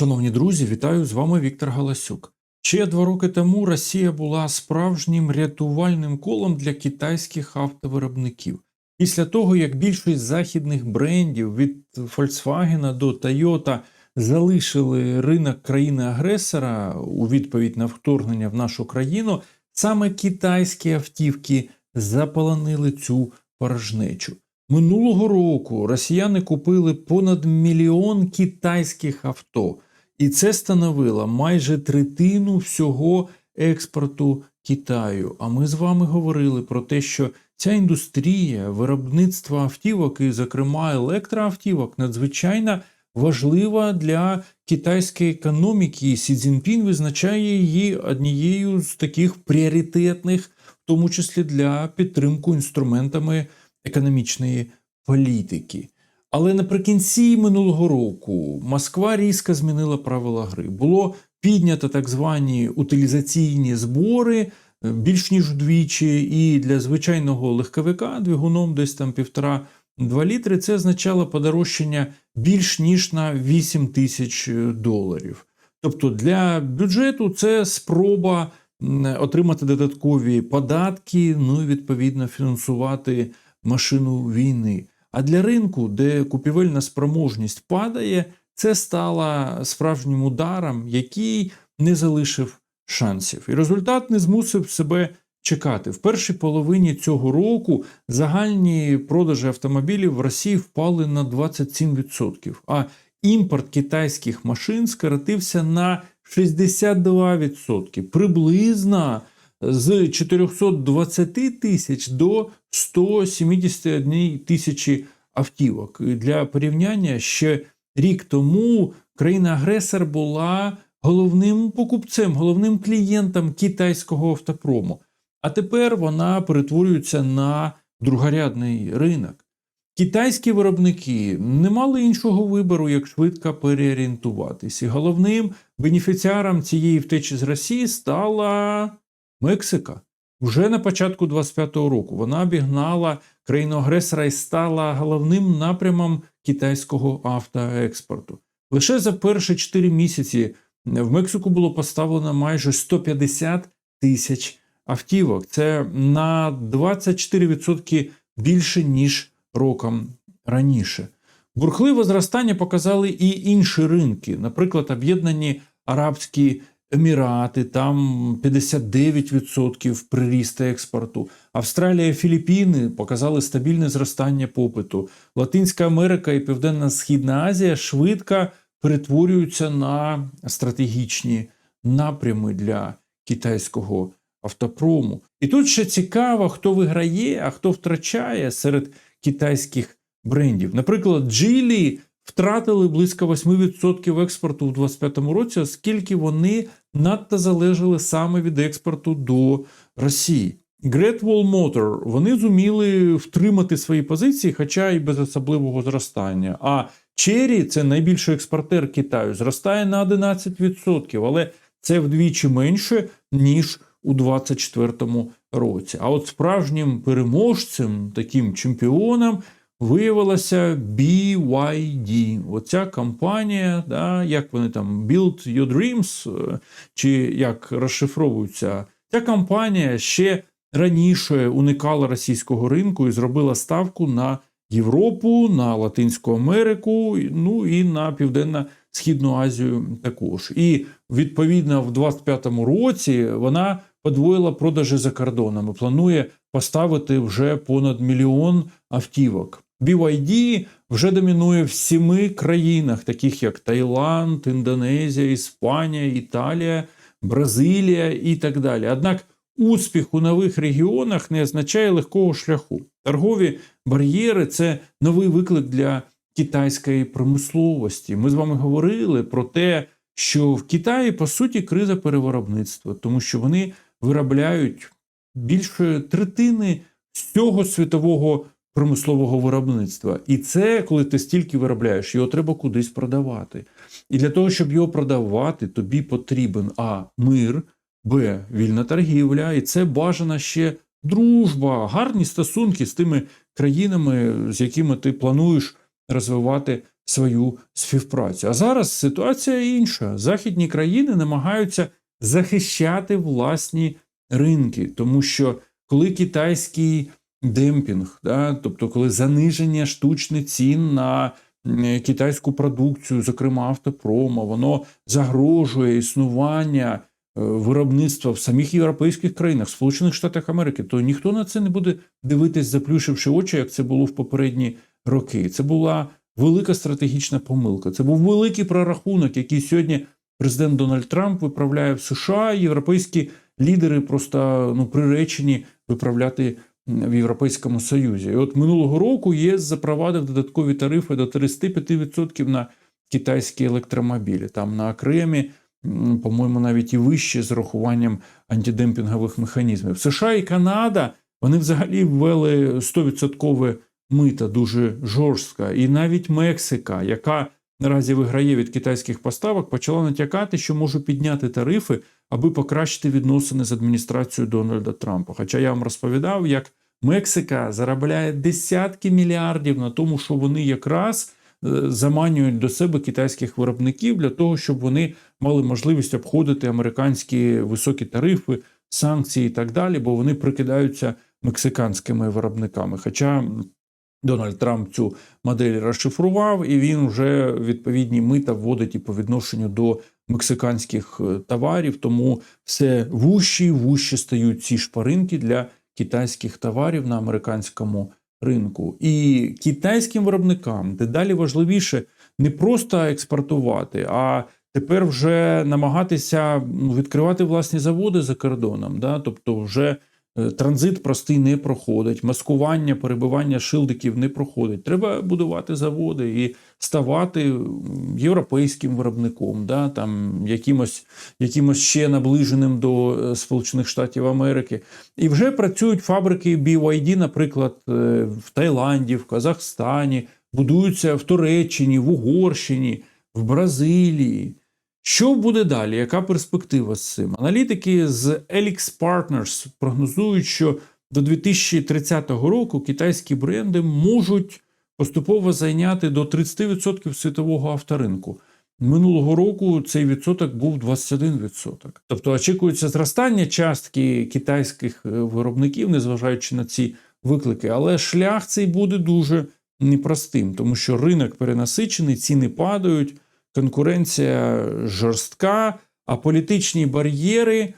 Шановні друзі, вітаю з вами Віктор Галасюк. Ще два роки тому Росія була справжнім рятувальним колом для китайських автовиробників. Після того, як більшість західних брендів від Volkswagen до Toyota залишили ринок країни-агресора у відповідь на вторгнення в нашу країну, саме китайські автівки заполонили цю порожнечу. Минулого року росіяни купили понад мільйон китайських авто, і це становило майже третину всього експорту Китаю. А ми з вами говорили про те, що ця індустрія виробництва автівок, і, зокрема, електроавтівок, надзвичайно важлива для китайської економіки. І Сі Цзіньпін визначає її однією з таких пріоритетних, в тому числі для підтримку інструментами економічної політики. Але наприкінці минулого року Москва різко змінила правила гри. Було піднято так звані утилізаційні збори е, більш ніж вдвічі, і для звичайного легковика двигуном десь там півтора-два літри. Це означало подорожчання більш ніж на 8 тисяч доларів. Тобто для бюджету це спроба отримати додаткові податки, ну і відповідно фінансувати машину війни. А для ринку, де купівельна спроможність падає, це стало справжнім ударом, який не залишив шансів. І результат не змусив себе чекати. В першій половині цього року загальні продажі автомобілів в Росії впали на 27%, а імпорт китайських машин скоротився на 62%. Приблизно з 420 тисяч до 171 тисячі автівок. Для порівняння ще рік тому країна-агресор була головним покупцем, головним клієнтом китайського автопрому. А тепер вона перетворюється на другорядний ринок. Китайські виробники не мали іншого вибору, як швидко переорієнтуватись. І головним бенефіціаром цієї втечі з Росії стала Мексика. Вже на початку 25-го року вона обігнала країну агресора і стала головним напрямом китайського автоекспорту. Лише за перші 4 місяці в Мексику було поставлено майже 150 тисяч автівок. Це на 24% більше, ніж роком раніше. Бурхливе зростання показали і інші ринки, наприклад, Об'єднані Арабські Емірати, там 59% приріст експорту. Австралія Філіппіни показали стабільне зростання попиту. Латинська Америка і Південно-Східна Азія швидко перетворюються на стратегічні напрями для китайського автопрому. І тут ще цікаво, хто виграє, а хто втрачає серед китайських брендів. Наприклад, Geely втратили близько 8% експорту у 2025 році, оскільки вони надто залежали саме від експорту до Росії. Great Wall Motor вони зуміли втримати свої позиції, хоча й без особливого зростання. А Chery – це найбільший експортер Китаю, зростає на 11%, але це вдвічі менше, ніж у 2024 році. А от справжнім переможцем, таким чемпіоном, виявилася BYD. Оця компанія, да, як вони там Build Your Dreams, е, чи як розшифровуються, ця компанія ще раніше уникала російського ринку і зробила ставку на Європу, на Латинську Америку, ну і на Південно-Східну Азію також. І відповідно в 2025 році вона подвоїла продажі за кордоном і планує поставити вже понад мільйон автівок. BYD вже домінує в сіми країнах, таких як Таїланд, Індонезія, Іспанія, Італія, Бразилія і так далі. Однак успіх у нових регіонах не означає легкого шляху. Торгові бар'єри це новий виклик для китайської промисловості. Ми з вами говорили про те, що в Китаї по суті криза перевиробництва, тому що вони виробляють більше третини всього світового промислового виробництва. І це, коли ти стільки виробляєш, його треба кудись продавати. І для того, щоб його продавати, тобі потрібен А. Мир, Б. Вільна торгівля, і це бажана ще дружба, гарні стосунки з тими країнами, з якими ти плануєш розвивати свою співпрацю. А зараз ситуація інша. Західні країни намагаються захищати власні ринки, тому що коли китайський демпінг, да, тобто коли заниження штучних цін на китайську продукцію, зокрема автопрома, воно загрожує існування е, виробництва в самих європейських країнах, Сполучених Штатах Америки, то ніхто на це не буде дивитись, заплющивши очі, як це було в попередні роки. Це була велика стратегічна помилка. Це був великий прорахунок, який сьогодні президент Дональд Трамп виправляє в США. Європейські лідери просто ну приречені виправляти в Європейському Союзі. І от минулого року ЄС запровадив додаткові тарифи до 35% на китайські електромобілі. Там на окремі, по-моєму, навіть і вище з рахуванням антидемпінгових механізмів. США і Канада вони взагалі ввели 100% мита дуже жорстко. І навіть Мексика, яка наразі виграє від китайських поставок, почала натякати, що може підняти тарифи, аби покращити відносини з адміністрацією Дональда Трампа. Хоча я вам розповідав, як Мексика заробляє десятки мільярдів на тому, що вони якраз е, заманюють до себе китайських виробників для того, щоб вони мали можливість обходити американські високі тарифи, санкції і так далі, бо вони прикидаються мексиканськими виробниками. Хоча Дональд Трамп цю модель розшифрував, і він вже відповідні мита вводить і по відношенню до мексиканських е, товарів. Тому все вущі і вущі стають ці шпаринки для китайських товарів на американському ринку. І китайським виробникам дедалі важливіше не просто експортувати, а тепер вже намагатися ну, відкривати власні заводи за кордоном. Да? Тобто, вже е, транзит простий не проходить, маскування, перебивання шилдиків не проходить. Треба будувати заводи і ставати європейським виробником, да? там, якимось, якимось ще наближеним до е, Сполучених Штатів Америки. І вже працюють фабрики BYD, наприклад, е, в Таїланді, в Казахстані, будуються в Туреччині, в Угорщині, в Бразилії. Що буде далі? Яка перспектива з цим? Аналітики з Elix Partners прогнозують, що до 2030 року китайські бренди можуть поступово зайняти до 30% світового авторинку. Минулого року цей відсоток був 21%. Тобто очікується зростання частки китайських е, виробників, незважаючи на ці виклики. Але шлях цей буде дуже непростим, тому що ринок перенасичений, ціни падають, конкуренція жорстка, а політичні бар'єри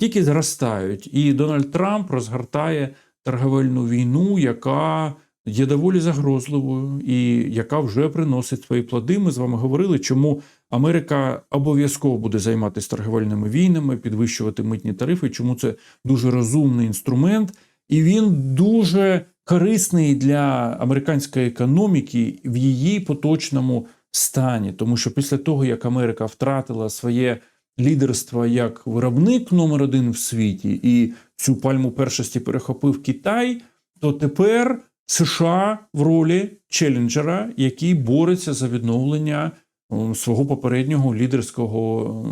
тільки зростають. І Дональд Трамп розгортає торговельну війну, яка є доволі загрозливою і яка вже приносить свої плоди. Ми з вами говорили, чому Америка обов'язково буде займатися торговельними війнами, підвищувати митні тарифи, чому це дуже розумний інструмент, і він дуже корисний для американської економіки в її поточному стані, тому що після того, як Америка втратила своє лідерство як виробник номер один в світі, і цю пальму першості перехопив Китай, то тепер США в ролі челенджера, який бореться за відновлення свого попереднього лідерського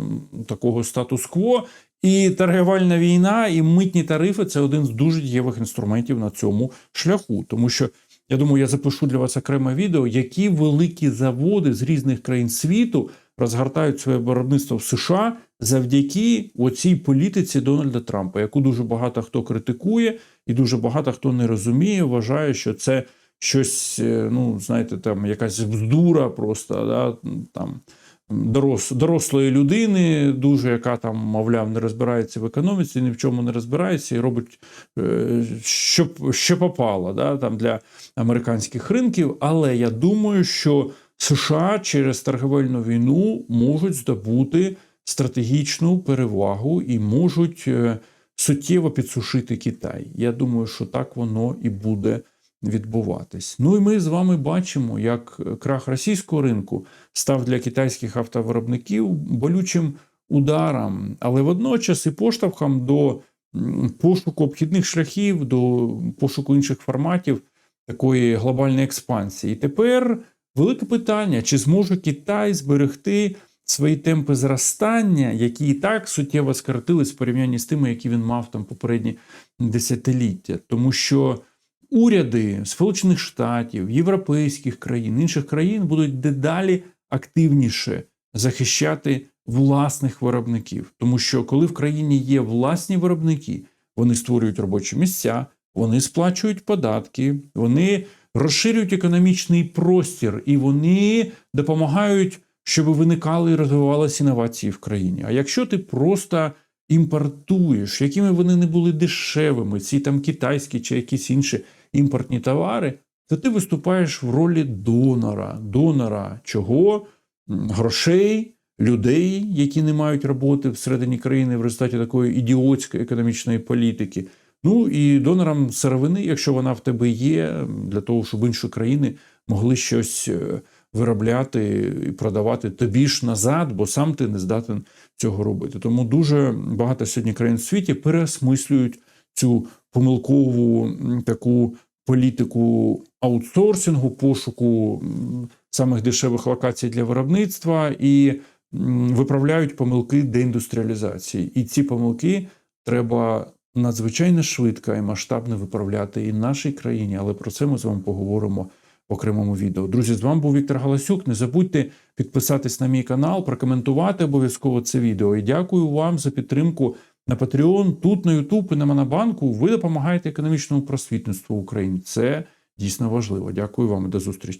такого статус-кво. І торгівельна війна, і митні тарифи це один з дуже дієвих інструментів на цьому шляху, тому що я думаю, я запишу для вас окреме відео, які великі заводи з різних країн світу розгортають своє виробництво в США завдяки оцій політиці Дональда Трампа, яку дуже багато хто критикує, і дуже багато хто не розуміє, вважає, що це щось, е, ну знаєте, там якась бздура, просто да, там. Дорос, дорослої людини, дуже яка там, мовляв, не розбирається в економіці, ні в чому не розбирається, і робить е, що, що попало да, там для американських ринків. Але я думаю, що США через торговельну війну можуть здобути стратегічну перевагу і можуть е, суттєво підсушити Китай. Я думаю, що так воно і буде відбуватись. Ну і ми з вами бачимо, як крах російського ринку став для китайських автовиробників болючим ударом, але водночас і поштовхом до пошуку обхідних шляхів, до пошуку інших форматів такої глобальної експансії. І тепер велике питання: чи зможе Китай зберегти свої темпи зростання, які і так суттєво скоротились в порівнянні з тими, які він мав там попередні десятиліття, тому що уряди Сполучених Штатів, європейських країн, інших країн будуть дедалі активніше захищати власних виробників, тому що коли в країні є власні виробники, вони створюють робочі місця, вони сплачують податки, вони розширюють економічний простір і вони допомагають, щоб виникали і розвивалися інновації в країні. А якщо ти просто імпортуєш, якими вони не були дешевими, ці там китайські чи якісь інші імпортні товари, то ти виступаєш в ролі донора. Донора чого? Грошей, людей, які не мають роботи всередині країни в результаті такої ідіотської економічної політики. Ну і донорам сировини, якщо вона в тебе є, для того, щоб інші країни могли щось е, виробляти і продавати тобі ж назад, бо сам ти не здатен цього робити. Тому дуже багато сьогодні країн в світі переосмислюють цю помилкову таку політику аутсорсингу, пошуку самих дешевих локацій для виробництва і виправляють помилки деіндустріалізації. І ці помилки треба надзвичайно швидко і масштабно виправляти і нашій країні, але про це ми з вами поговоримо окремому відео. Друзі, з вами був Віктор Галасюк. Не забудьте підписатись на мій канал, прокоментувати обов'язково це відео. І дякую вам за підтримку на Patreon, тут на YouTube і на Монобанку. Ви допомагаєте економічному просвітництву України. Це дійсно важливо. Дякую вам і до зустрічі.